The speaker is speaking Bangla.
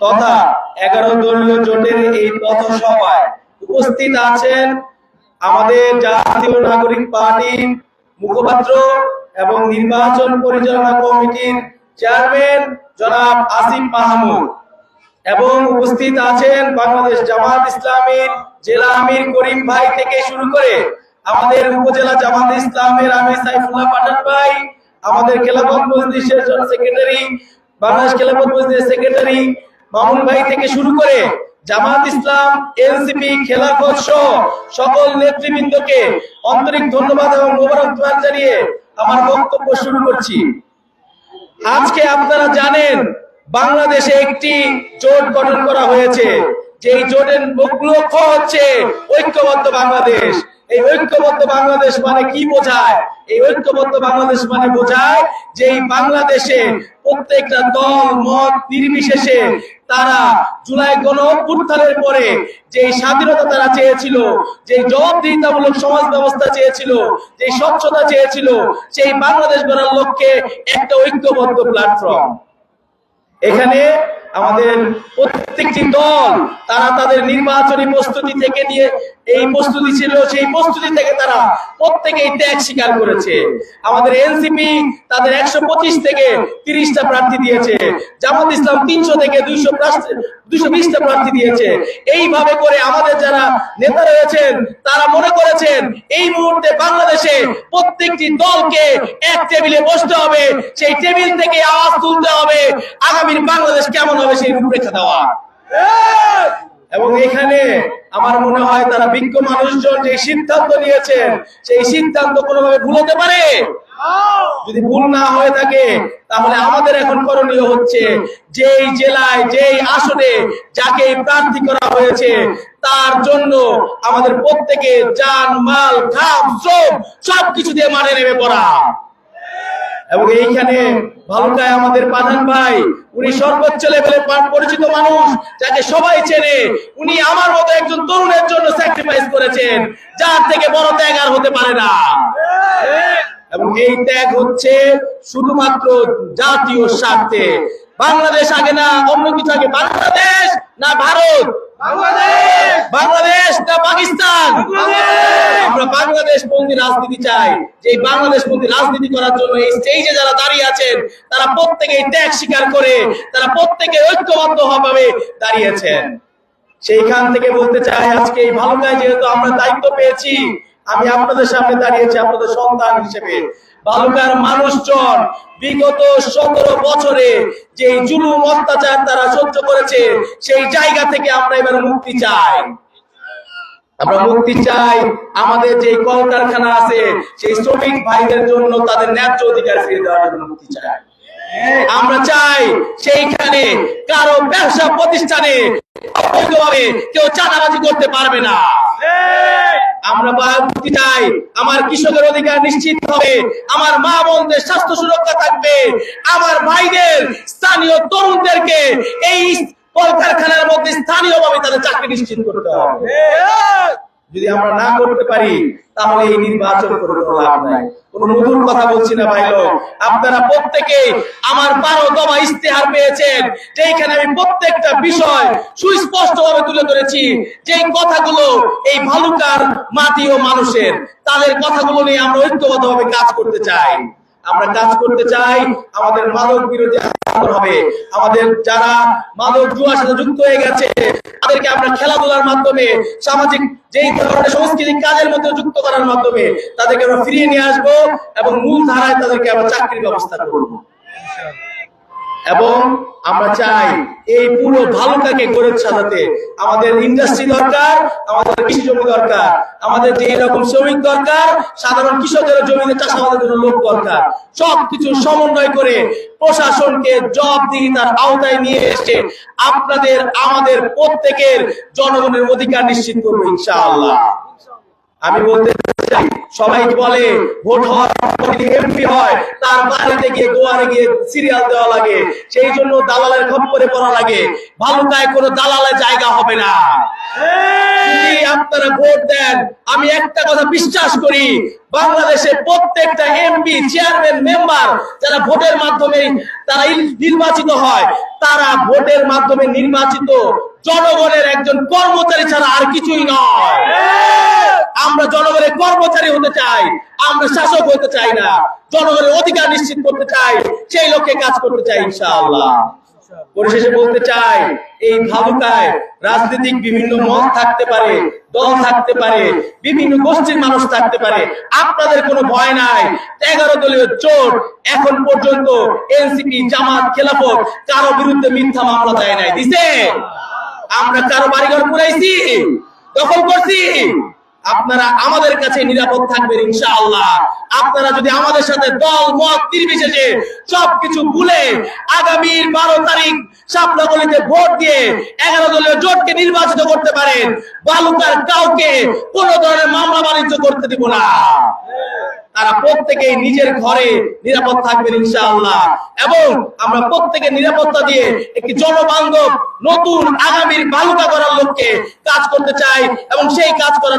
তথা এগারো দলীয় জোটের এই পথসভায় উপস্থিত আছেন আমাদের জাতীয় নাগরিক পার্টির মুখপাত্র এবং নির্বাচন পরিচালনা কমিটির চেয়ারম্যান জনাব আসিফ মাহমুদ এবং উপস্থিত আছেন বাংলাদেশ জামাত ইসলামীর জেলা আমির করিম ভাই থেকে শুরু করে আমাদের উপজেলা জামাত ইসলামের আমির সাইফুল্লাহ পাঠান ভাই আমাদের খেলাফত মজলিসের সেক্রেটারি বাংলাদেশ খেলাফত মজলিসের সেক্রেটারি মামুন ভাই থেকে শুরু করে জামাত ইসলাম, এনসিপি, খেলাফত সহ সকল নেতৃবৃন্দকে আন্তরিক ধন্যবাদ এবং মোবারকবাদ জানিয়ে আমার বক্তব্য শুরু করছি। আজকে আপনারা জানেন, বাংলাদেশে একটি জোট গঠন করা হয়েছে। যেই জোটের লক্ষ্য হচ্ছে ঐক্যবদ্ধ বাংলাদেশ। এই ঐক্যবদ্ধ বাংলাদেশ মানে কি বোঝায়? এই ঐক্যবদ্ধ বাংলাদেশ মানে বোঝায় যে এই বাংলাদেশে প্রত্যেকটা দল, মত নির্বিশেষে তারা জুলাই গণ অভ্যুত্থানের পরে যে স্বাধীনতা তারা চেয়েছিল যে জবাবদিহিতামূলক সমাজ ব্যবস্থা চেয়েছিল যে স্বচ্ছতা চেয়েছিল, সেই বাংলাদেশ গড়ার লক্ষ্যে একটা ঐক্যবদ্ধ প্ল্যাটফর্ম এখানে আমাদের প্রত্যেকটি দল, তারা তাদের নির্বাচনী প্রস্তুতি থেকে নিয়ে এই প্রস্তুতি ছিল, সেই প্রস্তুতি থেকে তারা প্রত্যেকেই ত্যাগ স্বীকার করেছে। আমাদের এনসিপি তাদের একশো পঁচিশ থেকে তিরিশটা প্রার্থী দিয়েছে। জামাত ইসলাম তিনশো থেকে দুইশো দুইশো বিশটা প্রার্থী দিয়েছে। এইভাবে করে আমাদের যারা নেতা রয়েছেন, তারা মনে করেছেন, এই মুহূর্তে বাংলাদেশে প্রত্যেকটি দলকে এক টেবিলে বসতে হবে, সেই টেবিল থেকে আওয়াজ তুলতে হবে। আগামীর বাংলাদেশ কেমন হবে সেই রূপরেখা দেওয়া। এবং এখানে আমার মনে হয় তারা বিজ্ঞ মানুষজন যে সিদ্ধান্ত নিয়েছেন, সেই সিদ্ধান্ত কোনোভাবে ভুল হতে পারে? যদি ভুল না হয়ে থাকে, তাহলে আমাদের এখন করণীয় হচ্ছে যেই জেলায়, যেই আসনে যাকে প্রার্থী করা হয়েছে, তার জন্য আমাদের প্রত্যেকে যান, মাল, খাম, শ্রম, সবকিছু দিয়ে মাঠে নেমে পড়া। এবং এইখানে ভালুকায় আমাদের প্রধান ভাই উনি সর্বোচ্চ লেভেলে পরিচিত মানুষ যাকে সবাই চেনে। উনি আমার মতো একজন তরুণের জন্য স্যাক্রিফাইস করেছেন যার থেকে বড় ত্যাগ আর হতে পারে না। এবং এই ত্যাগ হচ্ছে শুধুমাত্র জাতীয় স্বার্থে। বাংলাদেশ আগে না অন্য কিছু আগে বাংলাদেশ না ভারত। বাংলাদেশ! না পাকিস্তান? আমরা বাংলাদেশ বন্দী রাজনীতি চাই। যে বাংলাদেশ বন্দী রাজনীতি করার জন্য এই স্টেজে যারা দাঁড়িয়ে আছেন তারা প্রত্যেকেই ত্যাগ স্বীকার করে তারা প্রত্যেকে ঐক্যবদ্ধ ভাবে দাঁড়িয়েছেন। সেইখান থেকে বলতে চাই আজকে এই ভালো যেহেতু আমরা দায়িত্ব পেয়েছি আমি আপনাদের সামনে দাঁড়িয়েছি আপনাদের সন্তান হিসেবে। বালুকার মানুষজন বিগত সতেরো বছরে যে জুলুম অত্যাচার তারা সহ্য করেছে, সেই জায়গা থেকে আমরা এবার মুক্তি চাই। আমরা মুক্তি চাই আমাদের যে কলকারখানা আছে, সেই শ্রমিক ভাইদের জন্য তাদের ন্যায্য অধিকার ফিরে দেওয়ার জন্য মুক্তি চাই। আমরা চাই সেইখানে কারও ব্যবসা প্রতিষ্ঠানে কেউ চাঁদাবাজি করতে পারবে না। আমরা মুক্তি চাই। আমার কৃষকের অধিকার নিশ্চিত হবে। আমার মা বোনদের স্বাস্থ্য সুরক্ষা থাকবে। আমার ভাইদের স্থানীয় তরুণদেরকে এই কলকারখানার মধ্যে স্থানীয়ভাবে তাদের চাকরি নিশ্চিত করতে হবে। যদি আমরা না করতে পারি, তাহলে এই নির্বাচন করে কোনো লাভ নাই। কোন নতুন কথা বলছি না, ভাই লোক। আপনারা প্রত্যেকে আমার বারো দমা ইস্তেহার পেয়েছেন যেখানে আমি প্রত্যেকটা বিষয় সুস্পষ্ট ভাবে তুলে ধরেছি যে কথাগুলো এই ভালুকার মাটি ও মানুষের, তাদের কথাগুলো নিয়ে আমরা ঐক্যবদ্ধভাবে কাজ করতে চাই। আমরা কাজ করতে চাই আমাদের মাদক বিরোধী আন্দোলন হবে। আমাদের যারা মাদক জুয়ার সাথে যুক্ত হয়ে গেছে তাদেরকে আমরা খেলাধুলার মাধ্যমে সামাজিক যেই ধরনের সাংস্কৃতিক কাজের মধ্যে যুক্ত করার মাধ্যমে তাদেরকে আমরা ফিরিয়ে নিয়ে আসব এবং মূল ধারায় তাদেরকে আমরা চাকরির ব্যবস্থা করব। এবং আমরা চাই এই পুরো ভালোটাকে গড়ে সাজাতে আমাদের ইন্ডাস্ট্রি দরকার আমাদের কৃষি জমি দরকার আমাদের যে এরকম শ্রমিক দরকার সাধারণ কৃষকের জমিতে চাষাবাদের জন্য লোক দরকার। সবকিছু সমন্বয় করে প্রশাসনকে জবাবদিহিতার আওতায় নিয়ে এসে আপনাদের আমাদের প্রত্যেকের জনগণের অধিকার নিশ্চিত করব ইনশাআল্লাহ। আমি বলতে চাই, সবাই বলে, ভোট হওয়ার এমপি হয়, তার বাড়িতে গিয়ে গোয়ারে গিয়ে সিরিয়াল দেওয়া লাগে, সেই জন্য দালালের খপ্পরে পড়া লাগে। ভালুকায় কোনো দালালের জায়গা হবে না। আপনারা ভোট দেন, আমি একটা কথা বিশ্বাস করি বাংলাদেশে প্রত্যেকটা এমপি চেয়ারম্যান মেম্বার যারা ভোটের মাধ্যমে তারা নির্বাচিত হয়, তারা ভোটের মাধ্যমে নির্বাচিত জনগণের একজন কর্মচারী ছাড়া আর কিছুই নয়। আমরা জনগণের কর্মচারী হতে চাই, আমরা শাসক হতে চাই না, জনগণের অধিকার নিশ্চিত করতে চাই, সেই লক্ষ্যে কাজ করতে চাই ইনশাআল্লাহ। পরিশেষে বলতে চাই, এই ভালুকায় রাজনৈতিক বিভিন্ন মত থাকতে পারে, দল থাকতে পারে, বিভিন্ন গোষ্ঠীর মানুষ থাকতে পারে, আপনাদের কোনো ভয় নাই, এগারো দলীয় জোট এখন পর্যন্ত এনসিপি, জামাত, খেলাফত কারও বিরুদ্ধে মিথ্যা মামলা দেয় নাই। দিছে? আমরা কারও বাড়িঘর পুরাইছি, দখল করছি আপনারা আমাদের কাছে নিরাপদ থাকবেন, ইনশাআল্লাহ। আপনারা যদি আমাদের সাথে দল, মত, নির্বিশেষে সবকিছু ভুলে আগামীর বারো তারিখ সাপলাগলিতে ভোট দিয়ে এগারো দলীয় জোটকে নির্বাচিত করতে পারেন, বালুকার কাউকে কোন ধরনের মামলা বাণিজ্য করতে দিব না। তারা প্রত্যেকেই নিজের ঘরে নিরাপদ থাকবেন, ইনশাআল্লাহ। এবং আমরা প্রত্যেকে নিরাপত্তা দিয়ে একটি জনবান্ধব নতুন আগামীর বালুকা করার লক্ষ্যে কাজ করতে চাই এবং সেই কাজ করার